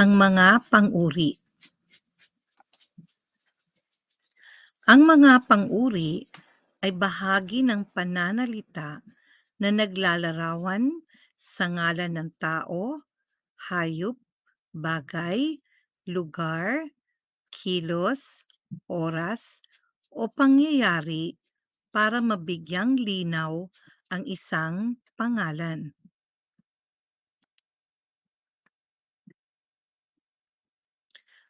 Ang mga pang-uri Ang mga pang-uri ay bahagi ng pananalita na naglalarawan sa ngalan ng tao, hayop, bagay, lugar, kilos, oras, o pangyayari para mabigyang linaw ang isang pangalan.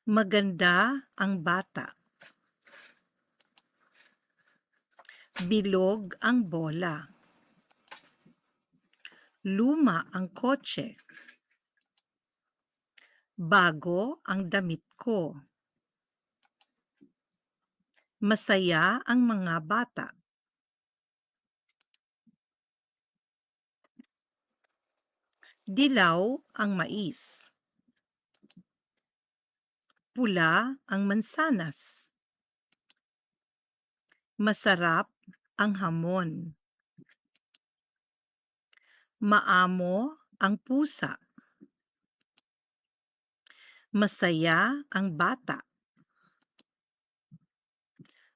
Maganda ang bata. Bilog ang bola. Luma ang kotse. Bago ang damit ko. Masaya ang mga bata. Dilaw ang mais. Pula ang mansanas. Masarap ang hamon. Maamo ang pusa. Masaya ang bata.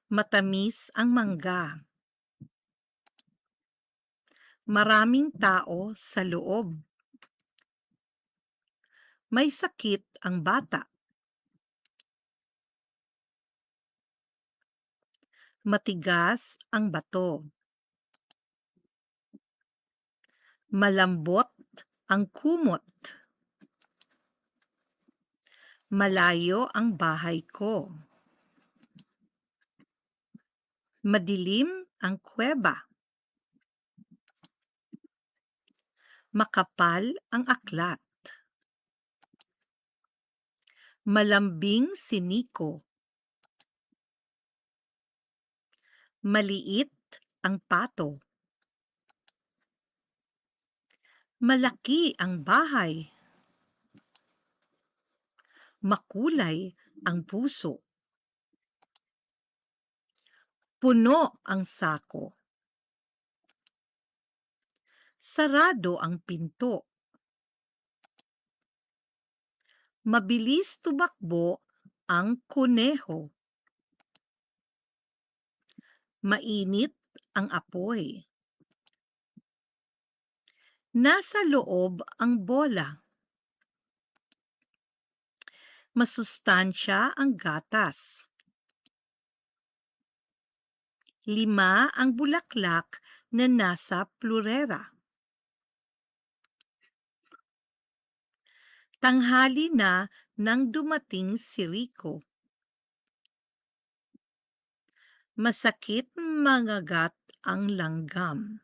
Matamis ang mangga. Maraming tao sa loob. May sakit ang bata. Matigas ang bato. Malambot ang kumot. Malayo ang bahay ko. Madilim ang kuweba. Makapal ang aklat. Malambing si Nico. Maliit ang pato. Malaki ang bahay. Makulay ang puso. Puno ang sako. Sarado ang pinto. Mabilis tumakbo ang kuneho. Mainit ang apoy. Nasa loob ang bola. Masustansya ang gatas. Lima ang bulaklak na nasa plurera. Tanghali na nang dumating si Rico. Masakit mangagat ang langgam.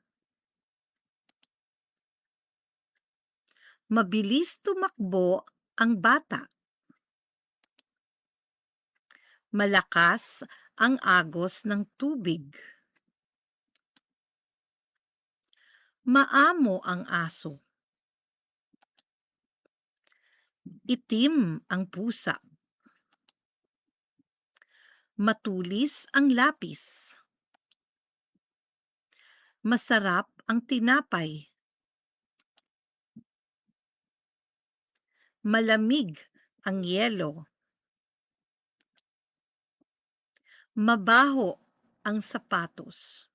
Mabilis tumakbo ang bata. Malakas ang agos ng tubig. Maamo ang aso. Itim ang pusa. Matulis ang lapis. Masarap ang tinapay. Malamig ang yelo. Mabaho ang sapatos.